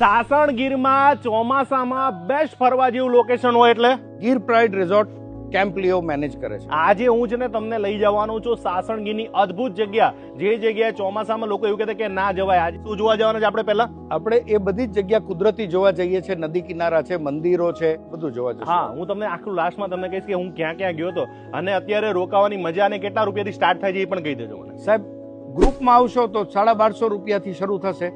સાસણગીરમાં ચોમાસામાં બેસ્ટ ફરવા જેવું લોકેશન હોય એટલે? Gir pride resort camp Leo manage કરે છે. આજે હું છે ને તમને લઈ જવાનું છું સાસણગીરની અદ્ભુત જગ્યા. જે જગ્યાએ ચોમાસામાં લોકો એવું કહેતા કે ના જવાય. આજે શું જોવા જવાના છે આપણે પહેલા? આપણે એ બધી જ જગ્યા કુદરતી જોવા જઈએ છીએ નદી કિનારા છે મંદિરો છે બધું જોવા જઈએ હા હું તમને આખું લાસ્ટમાં તમને કહીશ કે હું ક્યાં ક્યાં ગયો હતો અને અત્યારે રોકાવાની મજા અને કેટલા રૂપિયાથી સ્ટાર્ટ થાય છે એ પણ કહી દેજો મને. સાહેબ ગ્રુપમાં આવશો તો સાડા બારસો રૂપિયાથી શરૂ થશે.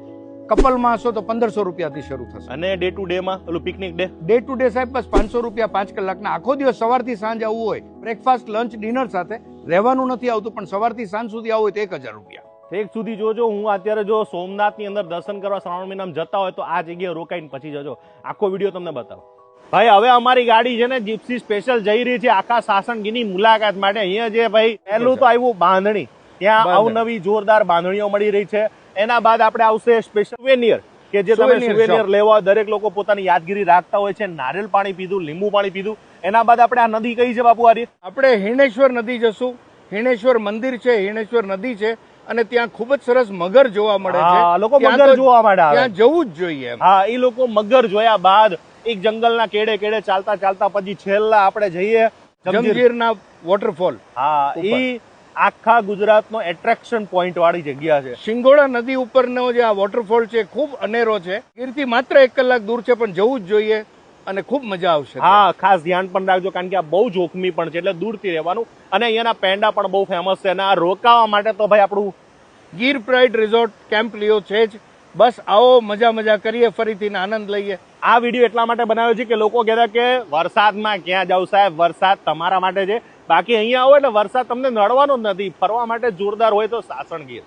કપલમાં હશો તો પંદરસો રૂપિયાથી શરૂ થશે. અને ડે ટુ ડે માં? પેલું picnic day? Day today સાહેબ બસ પાંચસો રૂપિયા પાંચ કલાકના. આખો દિવસ સવારથી સાંજ આવવું હોય. બ્રેકફાસ્ટ લંચ ડિનર સાથે. રહેવાનું નથી આવતું પણ સવારથી સાંજ સુધી આવું હોય તો એક હજાર રૂપિયા. એક સુધી જોજો. હું અત્યારે જો સોમનાથની અંદર દર્શન કરવા શ્રાવણ મહિનામાં જતા હોય તો આ જગ્યાએ રોકાઈને પછી જજો. આખો વીડિયો તમને બતાવો. ભાઈ હવે અમારી ગાડી છે ને જીપ્સી સ્પેશિયલ જઈ રહી છે આખા સાસણગીની મુલાકાત માટે. અહીંયા જે ભાઈ પહેલું તો આવ્યું બાંધણી. ત્યાં અવનવી જોરદાર બાંધણીઓ મળી રહી છે. એના બાદ આપણે આવશે સ્પેશિયલ વેનિયર કે જે તમે સુવેનિયર લેવા દરેક લોકો પોતાની યાદગીરી રાખતા હોય છે. નારિયેલ પાણી પીધું લીંબુ પાણી પીધું. એના બાદ આપણે આ નદી કઈ છે બાપુ આરી આપણે હિણેશ્વર નદી જશું. હિણેશ્વર મંદિર છે હિણેશ્વર નદી છે અને ત્યાં ખૂબ જ સરસ મગર જોવા મળે છે. લોકો મગર જોવા મળે ત્યાં જવું જ જોઈએ હા એ લોકો મગર જોયા બાદ એક જંગલના કેડે કેડે ચાલતા ચાલતા પછી છેલ્લા આપણે જઈએ જંજીર. જંજીરના વોટરફોલ હા ઉપર. આખા ગુજરાતનો એટ્રેક્શન પોઈન્ટ વાળી જગ્યા છે. શિંગોડા નદી ઉપરનો જે આ વોટરફોલ છે ખૂબ અનેરો છે. ગીરથી માત્ર એક કલાક દૂર છે પણ જવું જ જોઈએ અને ખૂબ મજા આવશે હા ખાસ ધ્યાન પણ રાખજો કારણ કે આ બહુ જોખમી પણ છે એટલે દૂરથી રહેવાનું. અને અહીંયાના પેંડા પણ બહુ ફેમસ છે અને આ રોકાવા માટે તો ભાઈ આપણું Gir pride resort camp Leo છે જ. બસ આવો, મજા મજા કરીએ, ફરીથી આનંદ લઈએ. આ વીડિયો એટલા માટે બનાવ્યો છે કે લોકો કહેતા કે વરસાદમાં ક્યાં જાવ સાહેબ? વરસાદ તમારા માટે છે. બાકી અહીંયા આવો એટલે વરસાદ તમને નડવાનો જ નથી. ફરવા માટે જોરદાર હોય તો સાસણ ગીર.